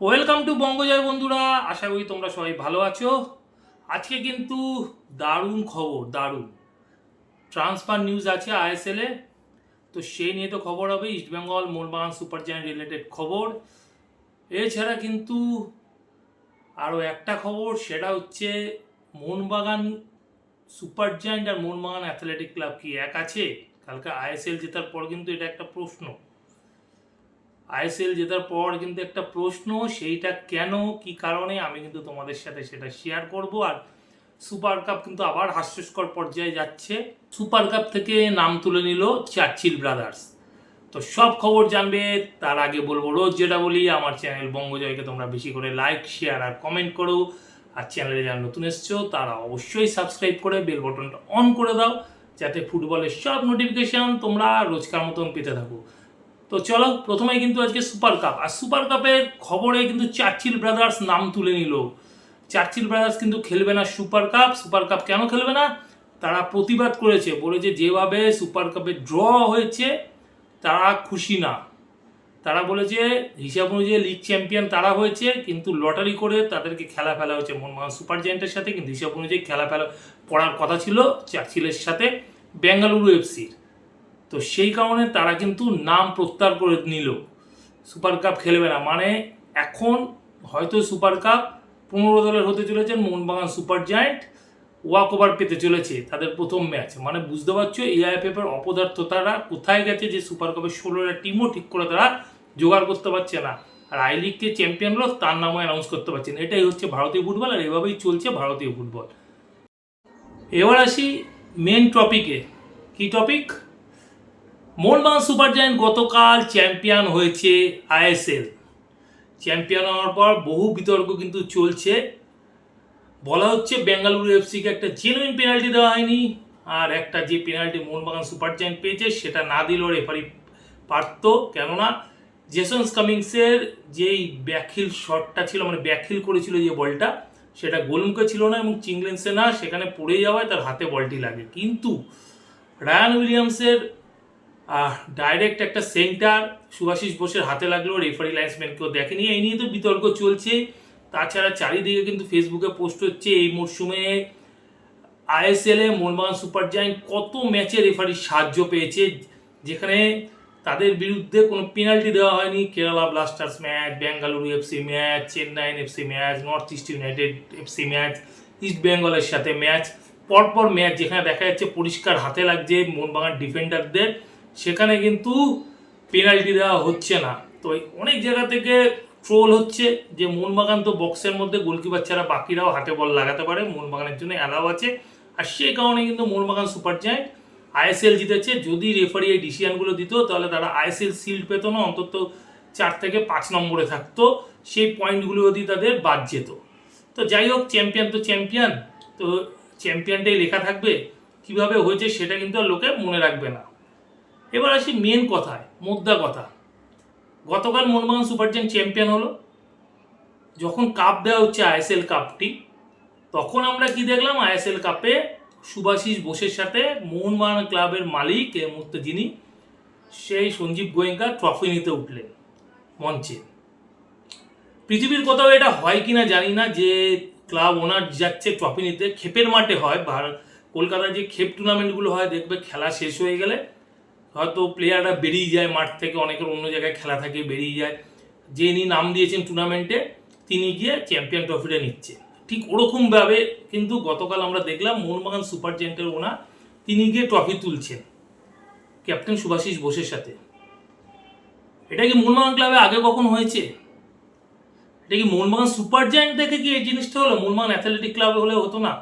Welcome to বঙ্গজয় বন্ধুরা, আশা করি তোমরা সবাই ভালো আছো। আজকে কিন্তু দারুণ খবর, দারুণ। ট্রান্সফার নিউজ আছে আইএসএলে তো সেই নিয়ে তো খবর হবে East Bengal Mohun Bagan super giant related খবর। এছাড়া কিন্তু আরও একটা খবর, সেটা হচ্ছে মোহনবাগান সুপার জায়ান্ট আর মোহনবাগান অ্যাথলেটিক ক্লাব কি এক আছে? কালকে আইএসএল জেতার পর কিন্তু এটা একটা প্রশ্ন। আইএসএল জেতার পর কিন্তু একটা প্রশ্ন, সেইটা কেন, কি কারণে, আমি কিন্তু তোমাদের সাথে সেটা শেয়ার করব। আর সুপার কাপ কিন্তু আবার হাস্যস্কর পর্যায়ে যাচ্ছে। সুপার কাপ থেকে নাম তুলে নিল চার্চিল ব্রাদার্স। তো সব খবর জানবে, তার আগে বলব রোজ যেটা বলি, আমার চ্যানেল বঙ্গজয়কে তোমরা বেশি করে লাইক শেয়ার আর কমেন্ট করো। আর চ্যানেলে যারা নতুন এসছো, তারা অবশ্যই সাবস্ক্রাইব করে বেল বটনটা অন করে দাও, যাতে ফুটবলের সব নোটিফিকেশন তোমরা রোজকার মতন পেতে থাকো। তো চলো প্রথমে কিন্তু আজকে সুপার কাপ আর সুপার কাপের খবরে কিন্তু চার্চিল ব্রাদার্স নাম তুলে নিল। চার্চিল ব্রাদার্স কিন্তু খেলবে না সুপার কাপ সুপার কাপ কেন খেলবে না? তারা প্রতিবাদ করেছে। বলেছে, যেভাবে সুপার কাপে ড্র হয়েছে, তারা খুশি না। তারা বলেছে, হিসাব অনুযায়ী লিগ চ্যাম্পিয়ন তারা হয়েছে, কিন্তু লটারি করে তাদেরকে খেলা ফেলা হয়েছে। মোহনবাগান সুপার জায়েন্টের সাথে কিন্তু হিসাব অনুযায়ী খেলা ফেলা পড়ার কথা ছিল চার্চিলের সাথে। বেঙ্গালুরু এফসির তো সেই কারণে তারা কিন্তু নাম প্রত্যাহার করে নিল। সুপার কাপ খেলবে না। মানে এখন হয়তো সুপার কাপ পনেরো দলের হতে চলেছে, Mohun Bagan super giant, walk over পেতে চলেছে তাদের প্রথম ম্যাচ। মানে বুঝতে পারছ এআইএফএফ এর অপদার্থতারা কোথায় গেছে যে সুপার কাপের ষোলোটা টিমও ঠিক করে তারা জোগাড় করতে পারছে না। আর আই লিগকে চ্যাম্পিয়ন তার নামও অ্যানাউন্স করতে পারছে না। এটাই হচ্ছে ভারতীয় ফুটবল আর এভাবেই চলছে ভারতীয় ফুটবল এবার আসি মেন টপিকে কি টপিক মোহনবাগান সুপার জায়ান্ট গতকাল চ্যাম্পিয়ন হয়েছে আইএসএল। চ্যাম্পিয়ন হওয়ার পর বহু বিতর্ক কিন্তু চলছে। বলা হচ্ছে বেঙ্গালুরু এফসিকে একটা জেনুইন পেনাল্টি দেওয়া হয়নি, আর একটা যে পেনাল্টি মোহনবাগান সুপার জায়ান্ট পেয়েছে সেটা না দিলেও রেফারি পারত। কেননা জেসন্স কামিংসের যেই ব্যাকহিল শটটা ছিল মানে ব্যাকহিল করেছিল যে বলটা, সেটা গোলমুখে ছিল না এবং চিংলেন্সে না সেখানে পড়ে যাওয়ায় তার হাতে বলটি লাগে। কিন্তু রায়ান উইলিয়ামসের ডাইরেক্ট একটা সেন্টার সুভাষিস বোসের হাতে লাগল রেফারি লাইন্সম্যানকেও দেখেনি। এই নিয়ে তো বিতর্ক চলছে। তাছাড়া চারিদিকে কিন্তু ফেসবুকে পোস্ট হচ্ছে এই মরশুমে। আইএসএলে মোহনবাগান সুপার জায়ান্ট কত ম্যাচে রেফারি সাহায্য পেয়েছে, যেখানে তাদের বিরুদ্ধে কোনো পেনাল্টি দেওয়া হয়নি। Kerala blasters match Bengaluru FC match Chennaiyin FC match north east united FC match east বেঙ্গলের সাথে ম্যাচ পরপর ম্যাচ যেখানে দেখা যাচ্ছে পরিষ্কার হাতে লাগছে মোহনবাগান ডিফেন্ডারদের সেখানে কিন্তু পেনাল্টি দেওয়া হচ্ছে না। তো অনেক জায়গা থেকে ট্রোল হচ্ছে যে মোহনবাগান তো বক্সের মধ্যে গোলকিপার ছাড়া বাকিরাও হাতে বল লাগাতে পারে মোহনবাগানের জন্য অ্যালাউ আছে। আর সেই কারণে কিন্তু মোহনবাগান সুপার জায়ান্ট আইএসএল জিতেছে। যদি রেফারি এই ডিসিশনগুলো দিত, তাহলে তারা আইএসএল সিল্ড পেত না, অন্তত চার থেকে পাঁচ নম্বরে থাকতো। সেই পয়েন্টগুলো যদি তাদের বাদ যেত। তো যাই হোক চ্যাম্পিয়ন তো চ্যাম্পিয়ন তো চ্যাম্পিয়নটাই লেখা থাকবে। কীভাবে হয়েছে সেটা কিন্তু আর লোকে মনে রাখবে না। এবার আসি মেন কথায়, মুদ্রা কথা। গতকাল মোহনবাগান সুপার চ্যাম্পিয়ন হলো। যখন কাপ দেওয়া হচ্ছে আইএসএল কাপটি তখন আমরা কি দেখলাম? আইএসএল কাপে সুভাষিস বোসের সাথে মোহনবাগান ক্লাবের মালিক এই মুহূর্তে যিনি, সেই সঞ্জীব গোয়েঙ্কা ট্রফি নিতে উঠলেন মঞ্চে। পৃথিবীর কোথাও এটা হয় কিনা জানি না, যে ক্লাব ওনার যাচ্ছে ট্রফি নিতে ক্ষেপের মাঠে হয় কলকাতায় যে ক্ষেপ টুর্নামেন্টগুলো হয়, দেখবে খেলা শেষ হয়ে গেলে হয়তো প্লেয়াররা বেরিয়ে যায়, মাঠ থেকে অনেকের অন্য জায়গায় খেলা থাকে বেরিয়ে যায়। যে ইনি নাম দিয়েছেন টুর্নামেন্টে তিনি গিয়ে চ্যাম্পিয়ন ট্রফিটা নিচ্ছে। ঠিক ওরকমভাবে কিন্তু গতকাল আমরা দেখলাম মোহনবাগান সুপার জায়েন্টের ওনা, তিনি গিয়ে ট্রফি তুলছেন ক্যাপ্টেন সুভাষিস বোসের সাথে। এটা কি মোহনবাগান ক্লাবে আগে কখন হয়েছে? এটা কি মোহনবাগান সুপার জায়েন্ট থেকে কি এই জিনিসটা হলো? মোহনবাগান অ্যাথলেটিক ক্লাবে হলে হতো না?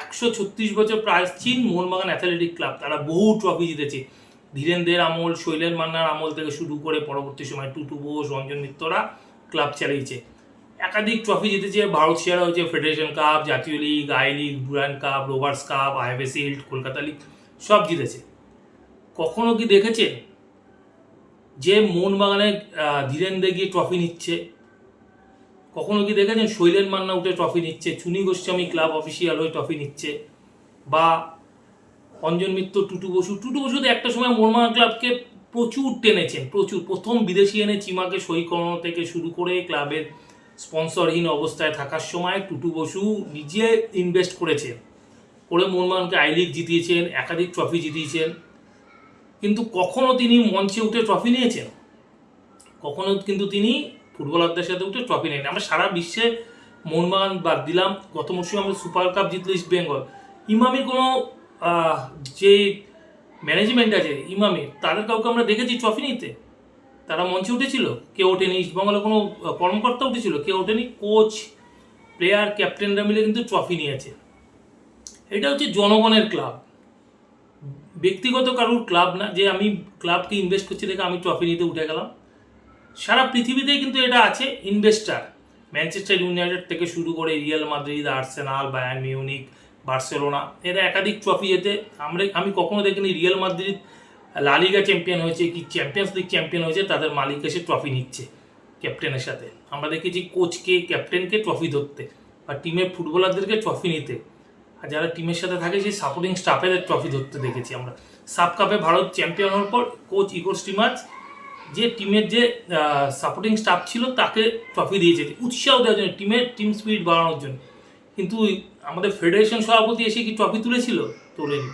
একশো ছত্রিশ বছর প্রাচীন মোহনবাগান অ্যাথলেটিক ক্লাব তারা বহু ট্রফি জিতেছে। ধীরেন্দ্রের আমল শৈলেন মান্নার আমল থেকে শুরু করে পরবর্তী সময় টুটু বোস, রঞ্জন মিত্ররা ক্লাব চালিয়েছে। একাধিক ট্রফি জিতেছে, ভারত সেরা হয়েছে ফেডারেশন কাপ জাতীয় league I league Durand cup rovers cup IFA shield Kolkata league সব জিতেছে। কখনো কি দেখেছে যে মোহনবাগানে ধীরেন্দ্রে গিয়ে ট্রফি নিচ্ছে? কখনো কি দেখেছেন? শৈলেন মান্না উঠে ট্রফি নিচ্ছে, চুনি গোস্বামী ক্লাব অফিসিয়াল হয়ে ট্রফি নিচ্ছে? বা অঞ্জন মিত্র, টুটু বসু। টুটু বসু একটা সময় মোহনবাগান ক্লাবকে প্রচুর টেনেছেন, প্রচুর। প্রথম বিদেশি এনে চিমাকে সই করানো থেকে শুরু করে ক্লাবের স্পন্সরহীন অবস্থায় থাকার সময় টুটু বসু নিজে ইনভেস্ট করেছে। করে মোহনবাগানকে আই লিগ জিতিয়েছেন, একাধিক ট্রফি জিতিয়েছেন। কিন্তু কখনো তিনি মঞ্চে উঠে ট্রফি নিয়েছেন? কখনো কিন্তু তিনি ফুটবলারদের সাথে উঠে ট্রফি নেন আমরা সারা বিশ্বে মোহনবাগান বাদ দিলাম। গত মরশুমে আমরা সুপার কাপ জিতলো ইস্ট বেঙ্গল ইমামি কোনো যে ম্যানেজমেন্ট আছে ইমামির, তাদের কাউকে আমরা দেখেছি ট্রফি নিতে। তারা মঞ্চে উঠেছিল, কেউ ওঠেনি ইস্টবেঙ্গলে কোনো কর্মকর্তা উঠেছিল, কেউ ওঠেনি কোচ প্লেয়ার ক্যাপ্টেনরা মিলে কিন্তু ট্রফি নিয়েছে। এটা হচ্ছে জনগণের ক্লাব ব্যক্তিগত কারুর ক্লাব না, যে আমি ক্লাবকে ইনভেস্ট করছি দেখে আমি ট্রফি নিতে উঠে গেলাম। সারা পৃথিবীতেই কিন্তু এটা আছে ইনভেস্টার ম্যানচেস্টার ইউনাইটেড থেকে শুরু করে Real Madrid Arsenal Bayern Munich Barcelona. এরা একাধিক ট্রফি যেতে আমরা আমি কখনো দেখিনি রিয়াল মাদ্রিদ লালিগা চ্যাম্পিয়ন হয়েছে, কি চ্যাম্পিয়ন্স লিগ চ্যাম্পিয়ন হয়েছে, তাদের মালিক এসে ট্রফি নিচ্ছে ক্যাপ্টেনের সাথে। আমরা দেখেছি কোচকে ক্যাপ্টেনকে ট্রফি ধরতে বা টিমের ফুটবলারদেরকে ট্রফি নিতে। আর যারা টিমের সাথে থাকে, সেই সাপোর্টিং স্টাফেদের ট্রফি ধরতে দেখেছি আমরা। সাব কাপে ভারত চ্যাম্পিয়ন হওয়ার পর কোচ ইগোর স্টিমার্স যে টিমের যে সাপোর্টিং স্টাফ ছিল, তাকে ট্রফি দিয়েছে। উৎসাহ দেওয়ার জন্য টিমের টিম স্পিরিট বাড়ানোর জন্য। কিন্তু আমাদের ফেডারেশন সভাপতি এসে কি ট্রফি তুলেছিল? তোলেনি।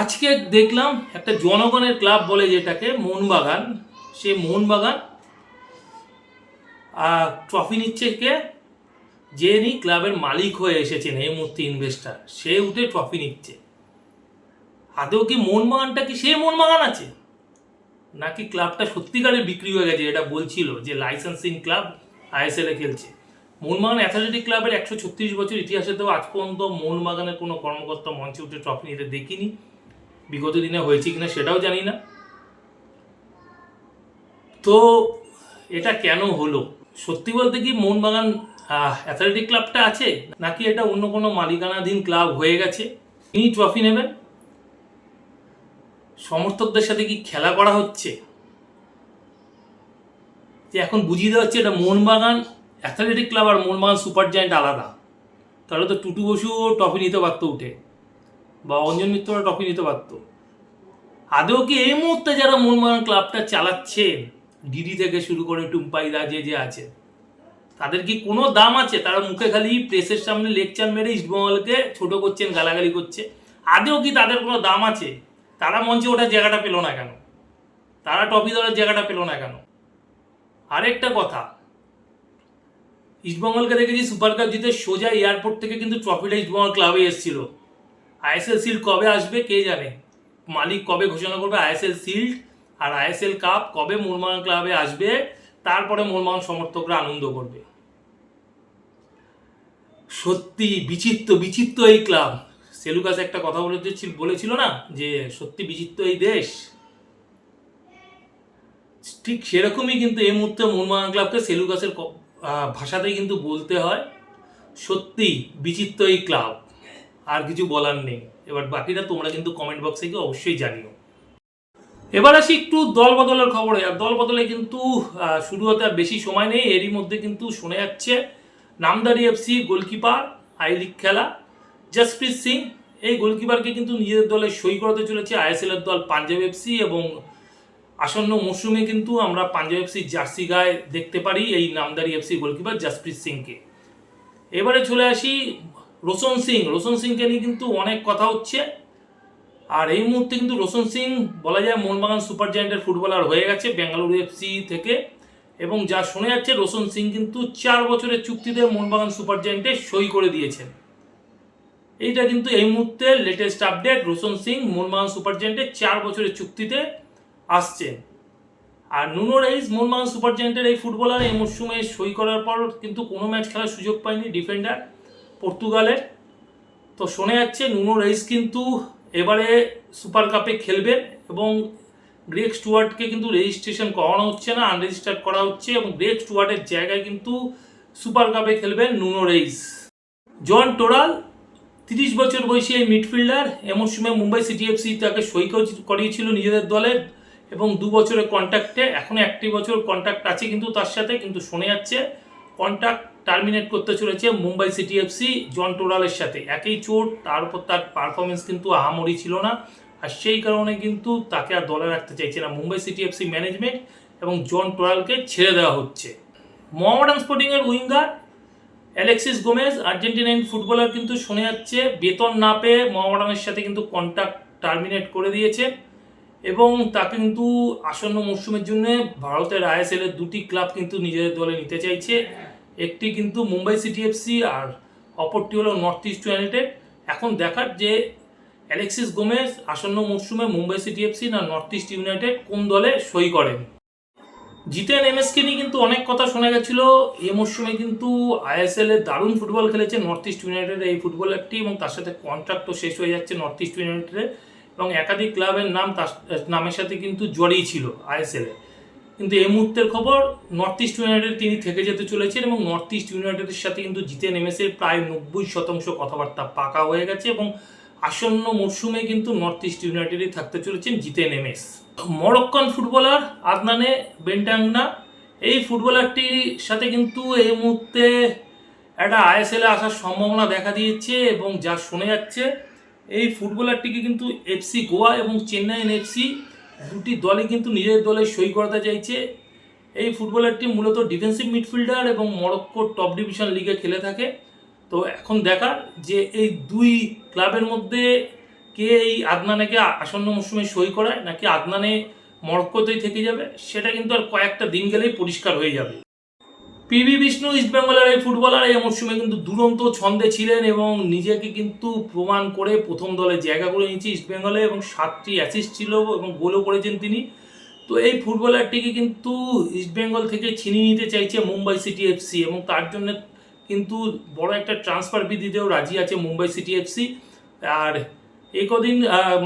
আজকে দেখলাম একটা জনগণের ক্লাব বলে যেটাকে মোহনবাগান, সে মোহনবাগান ট্রফি নিচ্ছে কে? যে নি ক্লাবের মালিক হয়ে এসেছেন, এই মুহূর্তে ইনভেস্টার সে উঠে ট্রফি নিচ্ছে। আদৌ কি মোহনবাগানটা কি সে মোহনবাগান আছে? নাকি ক্লাবটা সত্যিকারের বিক্রি হয়ে গেছে, এটা বলছিল যে লাইসেন্সিং ক্লাব আইএসএল এ খেলছে। মোহনবাগান অ্যাথলেটিক ক্লাবের একশো ছত্রিশ বছর ইতিহাসে তো আজ পর্যন্ত মোহনবাগানের কোনো কর্মকর্তা মঞ্চে উঠে ট্রফি নিতে দেখিনি। বিগত দিনে হয়েছে কিনা সেটাও জানি না। তো এটা কেন হলো? সত্যি বলতে কি মোহনবাগান অ্যাথলেটিক ক্লাবটা আছে নাকি এটা অন্য কোনো মালিকানাধীন ক্লাব হয়ে গেছে? তিনি ট্রফি নেবেন। সমর্থকদের সাথে কি খেলা করা হচ্ছে? যে এখন বুঝিয়ে দেওয়া হচ্ছে এটা মোহনবাগান অ্যাথলেটিক ক্লাব আর মোহনবাগান সুপার জায়েন্ট আলাদা। তাহলে তো টুটু বসুও ট্রফি নিতে পারতো উঠে, বা অঞ্জন মিত্ররা ট্রফি নিতে পারতো। আদৌ কি এই মুহূর্তে যারা মোহনবাগান ক্লাবটা চালাচ্ছেন ডিডি থেকে শুরু করে টুম্পাইদা যে যে আছে, তাদের কি কোনো দাম আছে? তারা মুখে খালি প্রেসের সামনে লেকচার মেরে ইস্টবেঙ্গলকে ছোট করছেন, গালাগালি করছে। আদেও কি তাদের কোনো দাম আছে? তারা মঞ্চে ওঠার জায়গাটা পেল না কেন? তারা টপি ধরার জায়গাটা পেল না কেন? আরেকটা কথা ইস্টবেঙ্গলকে দেখেছি সুপার কাপ জিতে সোজা এয়ারপোর্ট থেকে কিন্তু ট্রফিটা ইস্টবেঙ্গল ক্লাবে এসেছিল। আইএসএল সিল্ড কবে আসবে, কে জানে? মালিক কবে ঘোষণা করবে? আইএসএল সিল্ড আর আইএসএল কাপ কবে মোহনবাগান ক্লাবে আসবে? তারপরে মোহনবাগান সমর্থকরা আনন্দ করবে। সত্যি বিচিত্র বিচিত্র এই ক্লাব সেলুকাস একটা কথা বলেছিল বলেছিল না? যে সত্যি বিচিত্র এই দেশ। ঠিক সেরকমই কিন্তু এই মুহূর্তে মোহনবাগান ক্লাবকে সেলুকাসের ভাষাতেই কিন্তু বলতে হয়, সত্যি বিচিত্র এই ক্লাব। আর কিছু বলার নেই। এবার বাকিটা তোমরা কিন্তু কমেন্ট বক্সে গিয়ে অবশ্যই জানিও। এবার আসি একটু দল বদলের খবরে। আর দল বদলে কিন্তু শুরু হতে আর বেশি সময় নেই। এরই মধ্যে কিন্তু শোনা যাচ্ছে, নামদারি এফসি গোলকিপার, আই লিগ খেলা। জসপ্রীত সিং, এই গোলকিপারকে কিন্তু নিজেদের দলে সই করাতে চলেছে আইএসএল এর দল পাঞ্জাব এফসি এবং আসন্ন মরশুমে কিন্তু আমরা পাঞ্জাব এফসি জার্সি গায়ে দেখতে পারি এই নামদারি এফসি গোলকিপার জসপ্রীত সিংকে। এবারে চলে আসি রোশন সিং। রোশন সিংকে নিয়ে কিন্তু অনেক কথা হচ্ছে। আর এই মুহূর্তে কিন্তু রোশন সিং বলা যায় মোহনবাগান সুপার জায়েন্টের ফুটবলার হয়ে গেছে বেঙ্গালুরু এফসি থেকে। এবং যা শোনা যাচ্ছে, রোশন সিং কিন্তু চার বছরের চুক্তিতে মোহনবাগান সুপার জায়েন্টে সই করে দিয়েছেন। এইটা কিন্তু এই মুহূর্তে latest update Roshan Singh Mohun Bagan super জায়েন্টে চার বছরের চুক্তিতে আসছেন আর নুনো রাইস মোহনবাগান সুপার জায়েন্টের এই ফুটবলার এই মরশুমে সই করার পর কিন্তু কোনো ম্যাচ খেলার সুযোগ পায়নি ডিফেন্ডার পর্তুগালের। তো শোনা যাচ্ছে নুনো রাইস কিন্তু এবারে সুপার কাপে খেলবে এবং গ্রেক স্টুয়ার্টকে কিন্তু রেজিস্ট্রেশন করানো হচ্ছে না আনরেজিস্টার্ড করা হচ্ছে এবং গ্রেক স্টুয়ার্টের জায়গায় কিন্তু সুপার কাপে খেলবেন নুনো রেইস জন টোরাল, তিরিশ বছর বয়সী এই মিডফিল্ডার এমন সময় মুম্বাই সিটি এফসি তাকে সই কর- করিয়েছিল নিজেদের দলের এবং দু বছরের কন্ট্যাক্টে এখনও একটি বছর কন্ট্যাক্ট আছে কিন্তু তার সাথে, কিন্তু শোনা যাচ্ছে কন্ট্যাক্ট টার্মিনেট করতে চলেছে মুম্বাই সিটি এফসি জন টোরালের সাথে। একই চোট, তার উপর তার পারফরমেন্স কিন্তু আহামরি ছিল না। আর সেই কারণে কিন্তু তাকে আর দলে রাখতে চাইছে না। মুম্বাই সিটি এফসি ম্যানেজমেন্ট এবং জন টোরালকে ছেড়ে দেওয়া হচ্ছে। Mohammedan স্পোর্টিংয়ের winger Alexis Gomez Argentinian footballer কিন্তু শোনা যাচ্ছে, বেতন না পেয়ে মোহামেডানের সাথে কিন্তু কন্ট্রাক্ট টার্মিনেট করে দিয়েছে। এবং তাকে কিন্তু আসন্ন মরশুমের জন্য ভারতের আইএসএল এর দুটি ক্লাব কিন্তু নিজেদের দলে নিতে চাইছে। একটি কিন্তু মুম্বাই সিটি এফসি আর অপরটি হলো নর্থ ইস্ট ইউনাইটেড। এখন দেখার যে অ্যালেক্সিস গোমেজ আসন্ন মরশুমে মুম্বাই সিটি এফসি না নর্থ ইস্ট ইউনাইটেড কোন দলে সই করেন? জিতেন এমএসকে নিয়ে কিন্তু অনেক কথা শোনা গেছিল। এ মরশুমে কিন্তু আইএসএল এ দারুণ ফুটবল খেলেছে নর্থ ইস্ট ইউনাইটেড এই ফুটবলারটি এবং তার সাথে কন্ট্রাক্টও শেষ হয়ে যাচ্ছে নর্থ ইস্ট ইউনাইটেডের। এবং একাধিক ক্লাবের নাম তার নামের সাথে কিন্তু জড়িয়ে ছিল আইএসএল এ। কিন্তু এই মুহূর্তের খবর নর্থ ইস্ট ইউনাইটেড তিনি থেকে যেতে চলেছেন এবং নর্থ ইস্ট ইউনাইটেডের সাথে কিন্তু জিতে এমএসের প্রায় নব্বই শতাংশ কথাবার্তা পাকা হয়ে গেছে এবং আসন্ন মরশুমে কিন্তু নর্থ ইস্ট ইউনাইটেডই থাকতে চলেছেন, জিতে এমএস মরক্কান ফুটবলার আদনানে বেন্টাংনা, এই ফুটবলারটির সাথে কিন্তু এই মুহূর্তে একটা আইএসএলে আসার সম্ভাবনা দেখা দিয়েছে এবং যা শোনা যাচ্ছে এই ফুটবলারটিকে কিন্তু এফসি গোয়া এবং চেন্নাইন এফসি দুটি দলে কিন্তু নিজের দলে সই করাতে চাইছে। এই ফুটবলারটি মূলত ডিফেন্সিভ মিডফিল্ডার এবং মরক্কোর টপ ডিভিশন লিগে খেলে থাকে। তো এখন দেখার যে এই দুই ক্লাবের মধ্যে কে এই আদনানেকে আসন্ন মৌসুমে সই করায়, নাকি আদনানে মরক্কোতেই থেকে যাবে, সেটা কিন্তু আর কয়েকটা দিন গেলেই পরিষ্কার হয়ে যাবে। পিভি বিষ্ণু ইস্টবেঙ্গলের এই ফুটবলার এই মরশুমে কিন্তু দুরন্ত ছন্দে ছিলেন এবং নিজেকে কিন্তু প্রমাণ করে প্রথম দলে জায়গা করে নিয়েছে ইস্টবেঙ্গলে এবং সাতটি অ্যাসিস্ট ছিল এবং গোলও করেছেন তিনি। তো এই ফুটবলারটিকে কিন্তু ইস্টবেঙ্গল থেকে ছিনিয়ে নিতে চাইছে মুম্বাই সিটি এফসি এবং তার জন্য কিন্তু বড় একটা ট্রান্সফার বি দিতেও রাজি আছে মুম্বাই সিটি এফসি আর এই কদিন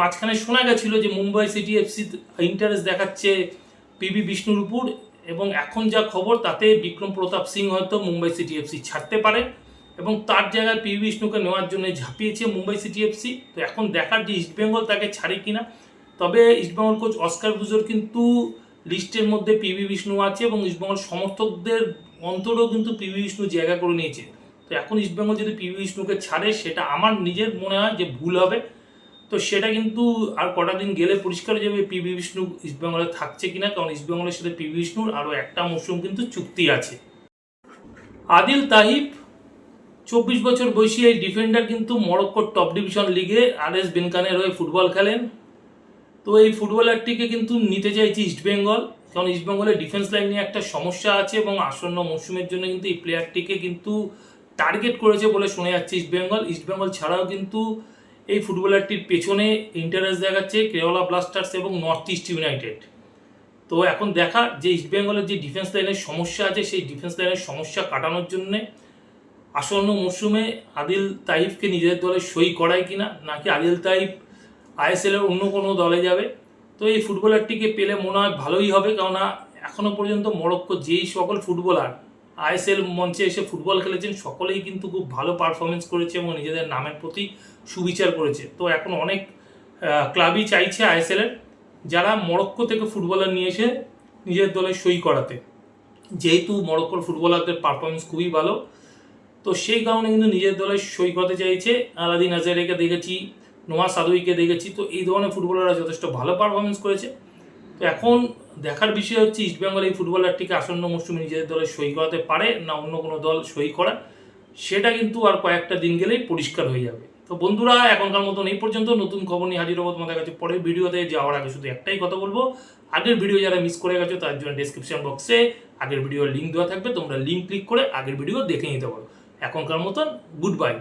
মাঝখানে শোনা গেছিল যে মুম্বাই সিটি এফসি ইন্টারেস্ট দেখাচ্ছে পিবি বিষ্ণুর উপর। এবং এখন যা খবর তাতে বিক্রম প্রতাপ সিং হয়তো মুম্বাই সিটি এফসি ছাড়তে পারে এবং তার জায়গায় পিবি বিষ্ণুকে নেওয়ার জন্য ঝাঁপিয়েছে মুম্বাই সিটি এফসি তো এখন দেখার যে ইস্টবেঙ্গল তাকে ছাড়ে কিনা, তবে ইস্টবেঙ্গল কোচ অস্কার বুজোর কিন্তু লিস্টের মধ্যে পিবি বিষ্ণু আছে এবং ইস্টবেঙ্গল সমর্থকদের অন্তরেও কিন্তু পিবি বিষ্ণু জায়গা করে নিয়েছে। তো এখন ইস্টবেঙ্গল যদি পিবি বিষ্ণুকে ছাড়ে, সেটা আমার নিজের মনে হয় যে ভুল হবে। তো সেটা কিন্তু আর কটা দিন গেলে পরিষ্কার হয়ে যাবে পিবি বিষ্ণু ইস্টবেঙ্গলে থাকছে কিনা? কারণ ইস্টবেঙ্গলের সাথে পিবি বিষ্ণুর আরও একটা মৌসুম কিন্তু চুক্তি আছে। আদিল তাহিব, চব্বিশ বছর বয়সী এই ডিফেন্ডার কিন্তু মরক্কোর টপ ডিভিশন লিগে আর এস বেনকানের হয়ে ফুটবল খেলেন। তো এই ফুটবলারটিকে কিন্তু নিতে চাইছে ইস্টবেঙ্গল কারণ ইস্টবেঙ্গলের ডিফেন্স লাইন নিয়ে একটা সমস্যা আছে এবং আসন্ন মৌসুমের জন্য কিন্তু এই প্লেয়ারটিকে কিন্তু টার্গেট করেছে বলে শোনা যাচ্ছে ইস্টবেঙ্গল ইস্টবেঙ্গল ছাড়াও কিন্তু এই ফুটবলারটির পেছনে ইন্টারেস্ট দেখাচ্ছে কেরালা ব্লাস্টার্স এবং নর্থ ইস্ট ইউনাইটেড তো এখন দেখা যে ইস্টবেঙ্গলের যে ডিফেন্স লাইনের সমস্যা আছে, সেই ডিফেন্স লাইনের সমস্যা কাটানোর জন্যে আসন্ন মরশুমে আদিল তাইফকে নিজের দলে সই করায় কিনা, নাকি আদিল তাইফ আইএসএল এর অন্য কোনো দলে যাবে? তো এই ফুটবলারটিকে পেলে মনে হয় ভালোই হবে, কেননা এখনও পর্যন্ত মরক্কো যেই সকল ফুটবলার আইএসএল মঞ্চে এসে ফুটবল খেলেছেন, সকলেই কিন্তু খুব ভালো পারফরমেন্স করেছে এবং নিজেদের নামের প্রতি সুবিচার করেছে। তো এখন অনেক ক্লাবই চাইছে আইএসএল এর, যারা মরক্কো থেকে ফুটবলার নিয়ে এসে নিজের দলে সই করাতে। যেহেতু মরক্কোর ফুটবলারদের পারফরমেন্স খুবই ভালো, তো সেই কারণে কিন্তু নিজের দলে সই করতে চাইছে। আলাদিন আজারেকে দেখেছি, নোয়া সাদুইকে দেখেছি, তো এই ধরনের ফুটবলাররা যথেষ্ট ভালো পারফরমেন্স করেছে। তো এখন দেখার বিষয় হচ্ছে ইস্টবেঙ্গল এই ফুটবলারটিকে আসন্ন মৌসুমে নিজেদের দলে সই করাতে পারে না অন্য কোনো দল সই করা সেটা কিন্তু আর কয়েকটা দিন গেলেই পরিষ্কার হয়ে যাবে। তো বন্ধুরা, এখনকার মতন এই পর্যন্ত। নতুন খবর নিয়ে হাজির হব তোমাদের কাছে পরের ভিডিওতে। যাওয়ার আগে শুধু একটাই কথা বলব, আগের ভিডিও যারা মিস করে গেছো তার জন্য ডিসক্রিপশন বক্সে আগের ভিডিওর লিঙ্ক দেওয়া থাকবে। তোমরা লিঙ্ক ক্লিক করে আগের ভিডিও দেখে নিতে পারো। এখনকার মতন গুড বাই